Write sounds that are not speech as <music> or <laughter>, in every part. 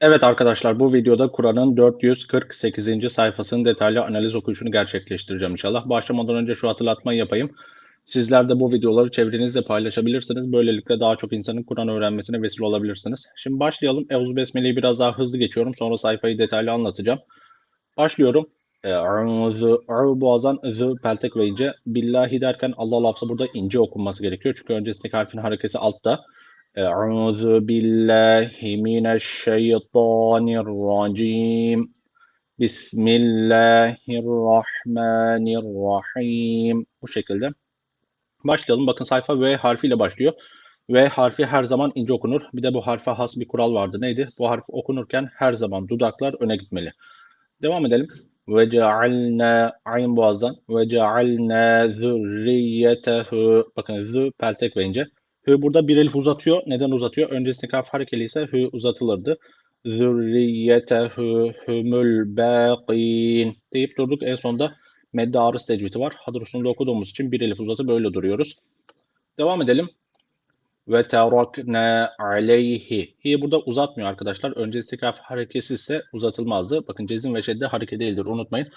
Evet arkadaşlar bu videoda Kur'an'ın 448. sayfasının detaylı analiz okuyuşunu gerçekleştireceğim inşallah. Başlamadan önce şu hatırlatmayı yapayım. Sizler de bu videoları çevrenizde paylaşabilirsiniz. Böylelikle daha çok insanın Kur'an öğrenmesine vesile olabilirsiniz. Şimdi başlayalım. Eûzü Besmele'yi biraz daha hızlı geçiyorum. Sonra sayfayı detaylı anlatacağım. Başlıyorum. ''ı'' boğazdan ''zı' peltek ve ince. Billahi derken Allah lafzı burada ince okunması gerekiyor. Çünkü öncesindeki harfin harekesi altta. أعوذ بالله من الشيطان الرجيم بسم الله الرحمن الرحيم bu şekilde. Başlayalım. Bakın sayfa V harfiyle başlıyor. V harfi her zaman ince okunur. Bir de bu harfe has bir kural vardı. Neydi? Bu harf okunurken her zaman dudaklar öne gitmeli. Devam edelim. Ve cealna ayn boğazdan ve cealna zürriyetehu bakın zü peltek ve ince. Hü burada bir elif uzatıyor. Neden uzatıyor? Öncesindeki harf harekeli ise hü uzatılırdı. Zürriyetehu humul baqin deyip durduk. En sonunda medde arız tecvidi var. Hadrusunda okuduğumuz için bir elif uzatı böyle duruyoruz. Devam edelim. Ve terakna aleyhi. Hi burada uzatmıyor arkadaşlar. Öncesindeki harf hareketsiz ise uzatılmazdı. Bakın cezim ve şedde hareket değildir. Unutmayın.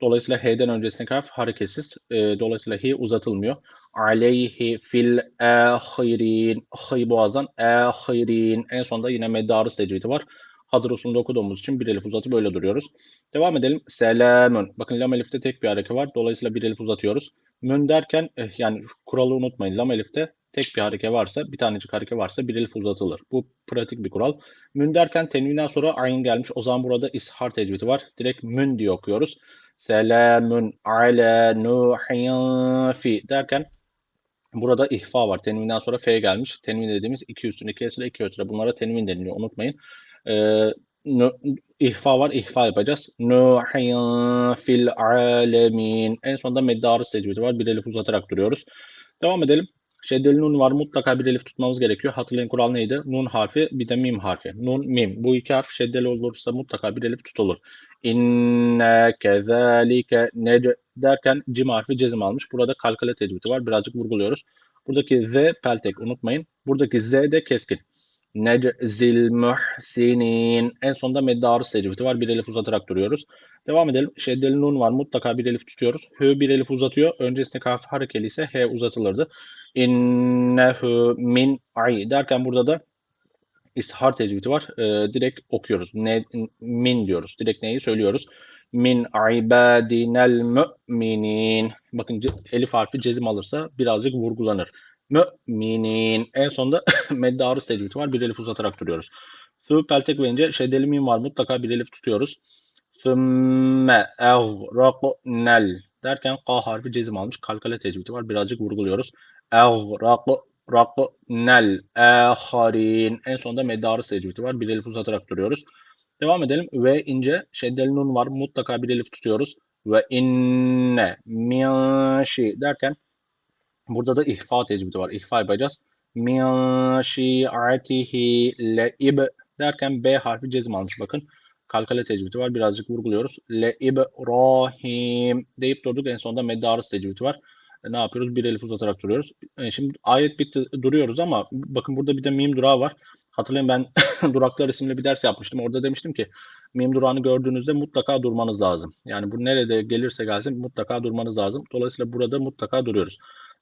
Dolayısıyla H'den öncesindeki harf hareketsiz. E, dolayısıyla hi uzatılmıyor. Aleyhi fil ahirin. Hıy boğazdan ahirin. En sonunda yine meddarı secvidi var. Hadrosunda okuduğumuz için bir elif uzatı böyle duruyoruz. Devam edelim. Selamün. Bakın lam elifte tek bir hareket var. Dolayısıyla bir elif uzatıyoruz. Mün derken eh, yani kuralı unutmayın. Lam elifte tek bir hareket varsa, bir tanecik hareket varsa bir elif uzatılır. Bu pratik bir kural. Mün derken tenvinden sonra ayin gelmiş. O zaman burada ishar tecvidi var. Direkt mün diye okuyoruz. Selamun ala nuhin fi derken burada ihfa var. Tenvinden sonra f gelmiş. Tenvin dediğimiz iki üstün iki esre iki ötre. Bunlara tenvin deniliyor. Unutmayın. Ee, ihfa var. ihfa yapacağız. Nuhin fil alemin. En sonunda meddarı secvidi var. Bir elif uzatarak duruyoruz. Devam edelim. Şeddeli nun var. Mutlaka bir elif tutmamız gerekiyor. Hatırlayın kural neydi? Nun harfi bir de mim harfi. Nun, mim. Bu iki harf şeddeli olursa mutlaka bir elif tutulur. İnne kezalike nece derken cim harfi cezim almış. Burada kalkale tecvidi var. Birazcık vurguluyoruz. Buradaki z peltek unutmayın. Buradaki z de keskin. Neczil muhsinin. En sonunda meddarı tecvidi var. Bir elif uzatarak duruyoruz. Devam edelim. Şeddeli nun var. Mutlaka bir elif tutuyoruz. Hü bir elif uzatıyor. Öncesinde harf harekeli ise h uzatılırdı. İnnehu min ay derken burada da ishar tecvidi var. E, direkt okuyoruz. Ne, min diyoruz. Direkt neyi söylüyoruz? Min ibadinel mü'minin. Bakın elif harfi cezim alırsa birazcık vurgulanır. Mü'minin. En sonunda <laughs> medde arız tecvidi var. Bir elif uzatarak duruyoruz. Su peltek verince şeddeli min var. Mutlaka bir elif tutuyoruz. Sümme evraqnel derken K harfi cezim almış. Kalkale tecvidi var. Birazcık vurguluyoruz. Evraq raknel aharin. En sonunda meddarı secviti var. Bir elif uzatarak duruyoruz. Devam edelim. Ve ince şeddeli nun var. Mutlaka bir elif tutuyoruz. Ve inne minşi derken burada da ihfa tecvidi var. İhfa yapacağız. Min şi'atihi le'ib derken B harfi cezim almış bakın. Kalkale tecvidi var. Birazcık vurguluyoruz. Le'ib rahim deyip durduk. En sonunda meddarı tecvidi var ne yapıyoruz? Bir elif uzatarak duruyoruz. E, şimdi ayet bitti duruyoruz ama bakın burada bir de mim durağı var. Hatırlayın ben <laughs> duraklar isimli bir ders yapmıştım. Orada demiştim ki mim durağını gördüğünüzde mutlaka durmanız lazım. Yani bu nerede gelirse gelsin mutlaka durmanız lazım. Dolayısıyla burada mutlaka duruyoruz.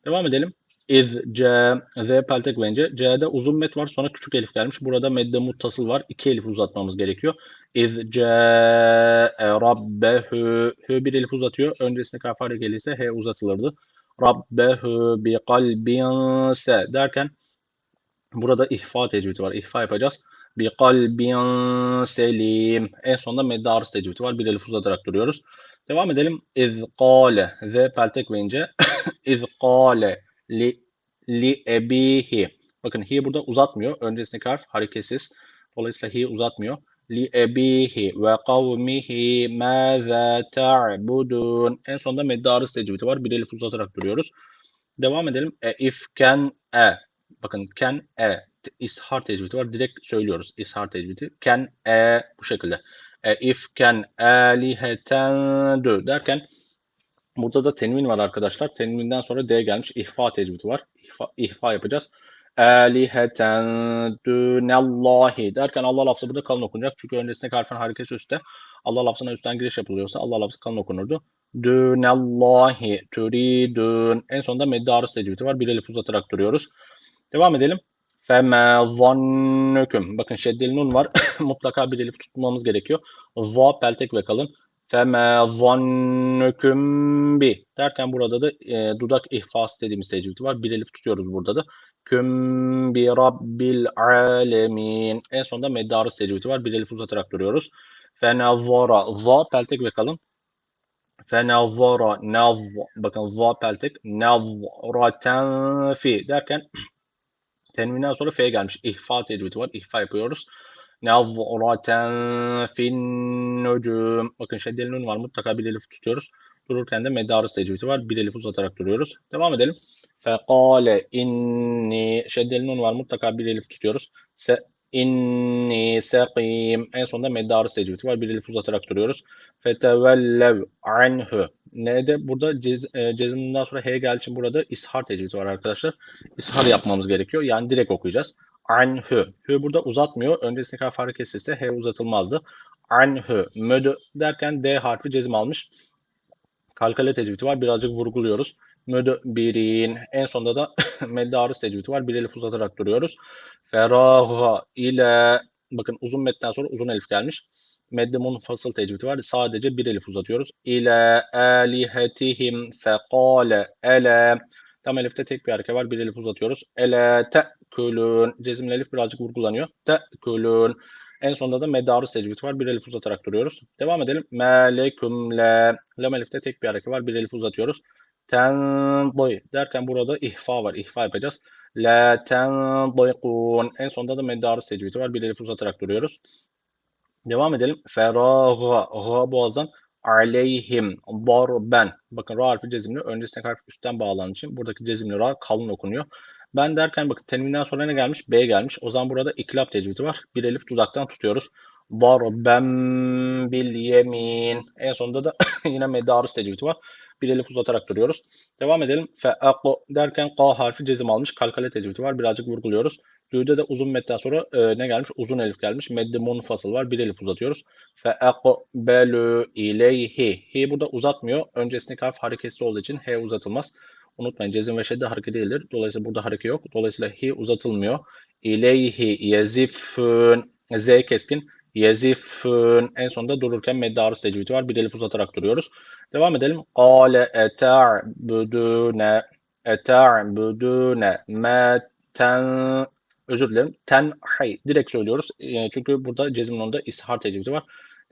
Devam edelim. İz, C, Z peltek bence. C'de uzun met var sonra küçük elif gelmiş. Burada medde muttasıl var. İki elif uzatmamız gerekiyor. İz, C, Rabbehu. Hü bir elif uzatıyor. Öncesinde kafare gelirse H uzatılırdı. Rabbehu bi kalbin se derken burada ihfa tecvidi var. İhfa yapacağız. Bi kalbin selim. En sonunda medde arız tecvidi var. Bir elif uzatarak duruyoruz. Devam edelim. İz kâle. Z peltek ve ince. <laughs> İz kâle li, li ebihi. Bakın hi burada uzatmıyor. Öncesindeki harf hareketsiz. Dolayısıyla hi uzatmıyor ve kavmihi maza ta'budun. En sonunda meddarı secviti var. Bir elif uzatarak duruyoruz. Devam edelim. E, ifken e. Bakın ken e. İshar tecvidi var. Direkt söylüyoruz ishar tecvidi. Ken e bu şekilde. E, ifken aliheten dö derken burada da tenvin var arkadaşlar. Tenvinden sonra D gelmiş. İhfa tecvidi var. İhfa, ihfa yapacağız. Aliheten dunallahi derken Allah lafzı burada kalın okunacak. Çünkü öncesindeki harfin harekesi üstte. Allah lafzına üstten giriş yapılıyorsa Allah lafzı kalın okunurdu. Dunallahi turidun. En sonunda meddi arız tecvidi var. Bir elif uzatarak duruyoruz. Devam edelim. Fema zannüküm. Bakın şeddeli nun var. <coughs> Mutlaka bir elif tutmamız gerekiyor. Va peltek ve kalın. Fema zannüküm bi. Derken burada da e, dudak ihfası dediğimiz tecvidi var. Bir elif tutuyoruz burada da. Küm bi rabbil alemin. En sonunda meddarı tecvidi var. Bir elif uzatarak duruyoruz. Fenavvara. Va peltek ve kalın. Fenavvara. Nav. Bakın va peltek. Navraten fi. Derken <clears throat> tenvinden sonra F gelmiş. İhfa tecvidi var. İhfa yapıyoruz. Nazraten fin nucum. Bakın şeddeli nun var. Mutlaka bir elif tutuyoruz. Dururken de medarı tecvidi var. Bir elif uzatarak duruyoruz. Devam edelim. Fekale inni. Şeddeli nun var. Mutlaka bir elif tutuyoruz. Se inni seqim. En sonunda meddarı tecvidi var. Bir elif uzatarak duruyoruz. Fetevellev anhu. Ne'de burada cez, e, ceziminden sonra H geldiği için burada ishar tecvidi var arkadaşlar. İshar yapmamız gerekiyor. Yani direkt okuyacağız. Anhu. Hü burada uzatmıyor. Öncesindeki harf hareket etse H uzatılmazdı. Anhu. Mödü derken D harfi cezim almış. Kalkale tecvidi var. Birazcık vurguluyoruz. Mödü birin. En sonunda da <laughs> medde arız tecvidi var. Bir elif uzatarak duruyoruz. Feraha ile bakın uzun metten sonra uzun elif gelmiş. Medde munfasıl tecvidi var. Sadece bir elif uzatıyoruz. İle alihetihim fekale ele Tam elifte tek bir hareket var. Bir elif uzatıyoruz. Ele te'kulun. Cezimli elif birazcık vurgulanıyor. Te'kulun. En sonunda da medarı secvit var. Bir elif uzatarak duruyoruz. Devam edelim. Melekumle. Lam elifte tek bir hareket var. Bir elif uzatıyoruz. Tendoy derken burada ihfa var. İhfa yapacağız. La tendoykun. En sonunda da medarı secviti var. Bir elif uzatarak duruyoruz. Devam edelim. Feraga. Ga boğazdan aleyhim darben. Bakın ra harfi cezimli. Öncesine harf üstten bağlanan için buradaki cezimli ra kalın okunuyor. Ben derken bakın tenvinden sonra ne gelmiş? B gelmiş. O zaman burada iklap tecvidi var. Bir elif dudaktan tutuyoruz. Darben bil yemin. En sonunda da <laughs> yine medarı tecvidi var. Bir elif uzatarak duruyoruz. Devam edelim. Fe'aqo derken K harfi cezim almış. Kalkale tecvidi var. Birazcık vurguluyoruz. Lü'de de uzun metten sonra e, ne gelmiş? Uzun elif gelmiş. Medde munfasıl var. Bir elif uzatıyoruz. Fe'aqbelu ileyhi. Hi burada uzatmıyor. Öncesindeki harf hareketli olduğu için H uzatılmaz. Unutmayın cezim ve şedde hareket değildir. Dolayısıyla burada hareket yok. Dolayısıyla hi uzatılmıyor. İleyhi yezifün. Z keskin. Yezifün. En sonunda dururken medde arız tecvidi var. Bir elif uzatarak duruyoruz. Devam edelim. Kale eta'budune eta'budune ma ten özür dilerim. Ten hay direkt söylüyoruz. E, çünkü burada cezmin onda ishar tecvidi var.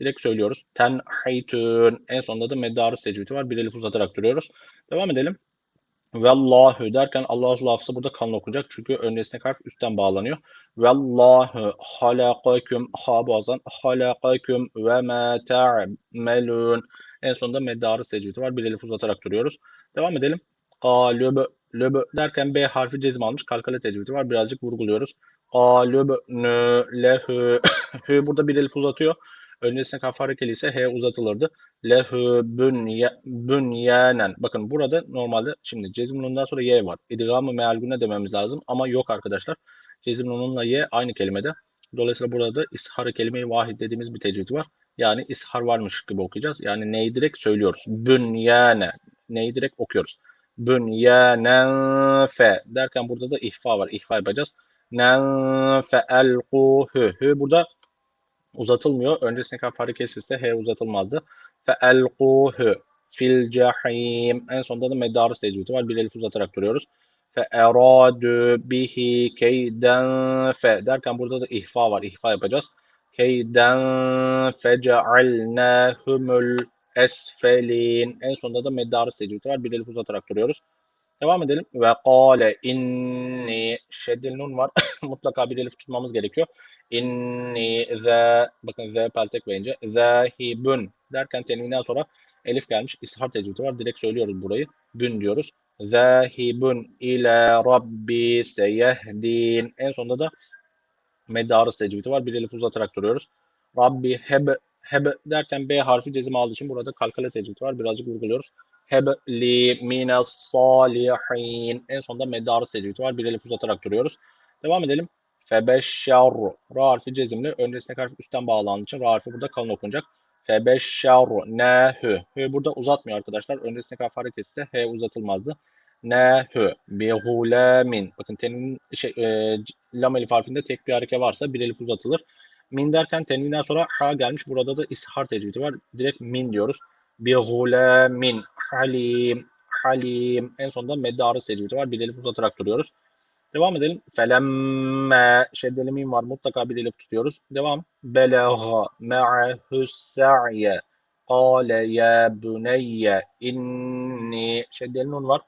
Direkt söylüyoruz. Ten haytun. En sonunda da meddarı tecvidi var. Bir elif uzatarak duruyoruz. Devam edelim. Vallahu derken Allah'ın lafzı burada kalın okunacak. Çünkü öncesine harf üstten bağlanıyor. Vallahu halakakum ha boğazdan halakakum ve ma ta'melun. En sonunda meddarı tecvidi var. Bir elif uzatarak duruyoruz. Devam edelim. Galüb löbö derken B harfi cezim almış. Kalkale tecvidi var. Birazcık vurguluyoruz. Galüb nü lehü. <coughs> Hü burada bir elif uzatıyor. Öncesine kaf harekeli ise H uzatılırdı. Lehü bünye, bünyanen. Bakın burada normalde şimdi cezim nundan sonra Y var. İdgamı mealgüne dememiz lazım ama yok arkadaşlar. Cezim nununla Y aynı kelimede. Dolayısıyla burada da ishar kelime-i vahid dediğimiz bir tecvid var. Yani ishar varmış gibi okuyacağız. Yani neyi direkt söylüyoruz. Bünyane. Neyi direkt okuyoruz. Bünyanen fe derken burada da ihfa var. İhfa yapacağız. Nen fe elquhu. Hü burada uzatılmıyor. Öncesindeki harf hareketsizde H uzatılmazdı. Fe elquhu fil cahim. En sonunda da medarı tecvidi var. Bir elif uzatarak duruyoruz. Fe eradu bihi keyden fe derken burada da ihfa var. İhfa yapacağız. Keyden fecealnahumul esfelin. En sonunda da meddarı tecvidi var. Bir elif uzatarak duruyoruz. Devam edelim. Ve kâle inni şeddil nun var. <laughs> Mutlaka bir elif tutmamız gerekiyor. İnni ze bakın ze peltek verince zahibun derken tenvinden sonra elif gelmiş. İshar tecvidi var. Direkt söylüyoruz burayı. Bün diyoruz. Zahibun ile rabbi seyehdin. En sonunda da meddarı tecvidi var. Bir elif uzatarak duruyoruz. Rabbi heb heb derken B harfi cezim aldığı için burada kalkale tecvidi var. Birazcık vurguluyoruz. Heb li minas salihin. En sonunda meddarı tecvidi var. Bir elif uzatarak duruyoruz. Devam edelim. Febeşşerru. Ra harfi cezimli. Öncesine harfi üstten bağlandığı için ra harfi burada kalın okunacak. Febeşşerru. Nehü. Hü burada uzatmıyor arkadaşlar. Öncesine harfi hareket etse H uzatılmazdı. Nehü. Bihulamin. Bakın tenin şey, e, lam elif harfinde tek bir hareke varsa bir elif uzatılır. Min derken tenvinden sonra ha gelmiş. Burada da ishar tecvidi var. Direkt min diyoruz. Bihulamin. Halim. Halim. En sonunda medde arız var. Bir elif uzatarak duruyoruz. Devam edelim. Felemme şeddeli mim var. Mutlaka bir elif tutuyoruz. Devam. Belagha ma'hus sa'ye. Kale ya buneyye inni şeddeli nun var.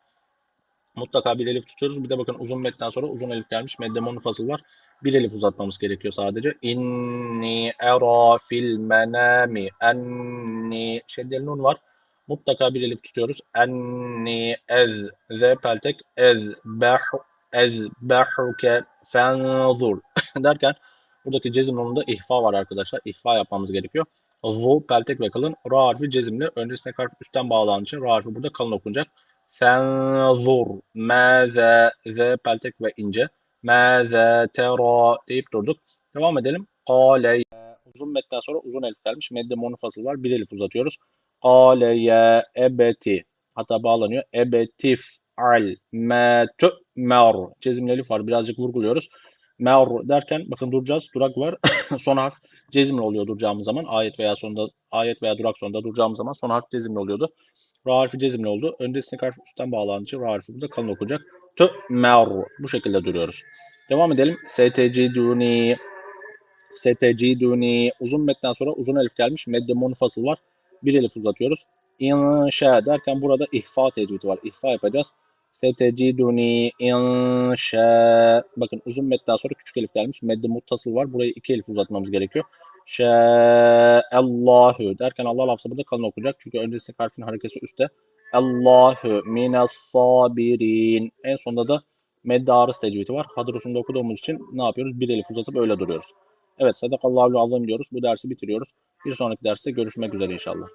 Mutlaka bir elif tutuyoruz. Bir de bakın uzun metten sonra uzun elif gelmiş. Medde munfasıl var. Bir elif uzatmamız gerekiyor sadece. İnni era fil menami enni şeddeli nun var. Mutlaka bir elif tutuyoruz. Enni ez z peltek ez behu ezbehuke fenzur <laughs> derken buradaki cezim nonunda ihfa var arkadaşlar. İhfa yapmamız gerekiyor. Zu peltek ve kalın. Ra harfi cezimli. Öncesine harf üstten bağlandığı için ra harfi burada kalın okunacak. Fenzur meze z peltek ve ince. Meze tera deyip durduk. Devam edelim. Kale uzun metten sonra uzun elif gelmiş. Medde monofasıl var. Bir elif uzatıyoruz. Kale ya ebeti hatta bağlanıyor. Ebetif al ma tu'mer. Cezimli elif var. Birazcık vurguluyoruz. Mer derken bakın duracağız. Durak var. <coughs> son harf cezimli oluyor duracağımız zaman. Ayet veya sonunda ayet veya durak sonunda duracağımız zaman son harf cezimli oluyordu. Ra harfi cezimli oldu. Öndesindeki harf üstten bağlandığı için ra harfi burada kalın okunacak. Tu'mer. Bu şekilde duruyoruz. Devam edelim. Seteciduni Seteciduni uzun metten sonra uzun elif gelmiş. Medde munfasıl var. Bir elif uzatıyoruz. İnşa derken burada ihfa tecvidi var. İhfa yapacağız. Seteciduni inşa. Bakın uzun metten sonra küçük elif gelmiş. Medde muttasıl var. Burayı iki elif uzatmamız gerekiyor. Şa'allahu derken Allah lafzı burada kalın okunacak. Çünkü öncesindeki harfin hareketi üstte. Allahu minas sabirin. En sonunda da medde arız tecvidi var. Hadrusunda okuduğumuz için ne yapıyoruz? Bir elif uzatıp öyle duruyoruz. Evet sadakallahu azim diyoruz. Bu dersi bitiriyoruz. Bir sonraki derste görüşmek üzere inşallah.